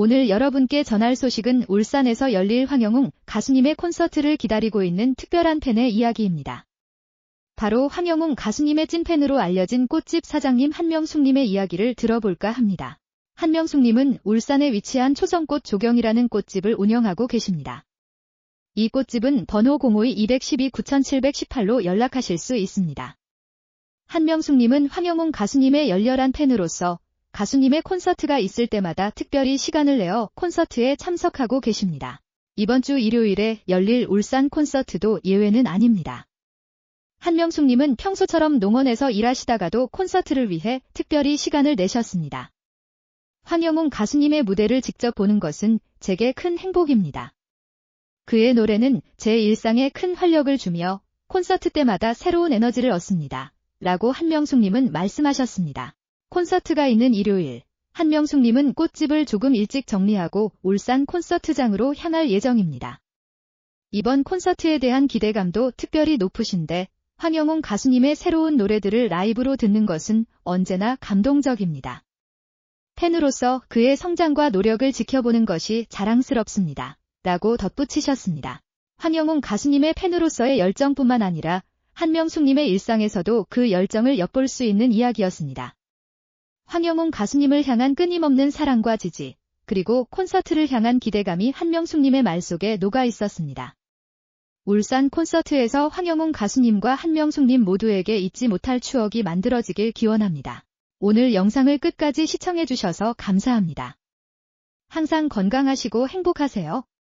오늘 여러분께 전할 소식은 울산에서 열릴 황영웅 가수님의 콘서트를 기다리고 있는 특별한 팬의 이야기입니다. 바로 황영웅 가수님의 찐팬으로 알려진 꽃집 사장님 한명숙님의 이야기를 들어볼까 합니다. 한명숙님은 울산에 위치한 초성꽃 조경이라는 꽃집을 운영하고 계십니다. 이 꽃집은 번호 052-212-9718로 연락하실 수 있습니다. 한명숙님은 황영웅 가수님의 열렬한 팬으로서 가수님의 콘서트가 있을 때마다 특별히 시간을 내어 콘서트에 참석하고 계십니다. 이번 주 일요일에 열릴 울산 콘서트도 예외는 아닙니다. 한명숙님은 평소처럼 농원에서 일하시다가도 콘서트를 위해 특별히 시간을 내셨습니다. 황영웅 가수님의 무대를 직접 보는 것은 제게 큰 행복입니다. 그의 노래는 제 일상에 큰 활력을 주며 콘서트 때마다 새로운 에너지를 얻습니다. 라고 한명숙님은 말씀하셨습니다. 콘서트가 있는 일요일, 한명숙님은 꽃집을 조금 일찍 정리하고 울산 콘서트장으로 향할 예정입니다. 이번 콘서트에 대한 기대감도 특별히 높으신데 황영웅 가수님의 새로운 노래들을 라이브로 듣는 것은 언제나 감동적입니다. 팬으로서 그의 성장과 노력을 지켜보는 것이 자랑스럽습니다. 라고 덧붙이셨습니다. 황영웅 가수님의 팬으로서의 열정뿐만 아니라 한명숙님의 일상에서도 그 열정을 엿볼 수 있는 이야기였습니다. 황영웅 가수님을 향한 끊임없는 사랑과 지지, 그리고 콘서트를 향한 기대감이 한명숙님의 말 속에 녹아 있었습니다. 울산 콘서트에서 황영웅 가수님과 한명숙님 모두에게 잊지 못할 추억이 만들어지길 기원합니다. 오늘 영상을 끝까지 시청해주셔서 감사합니다. 항상 건강하시고 행복하세요.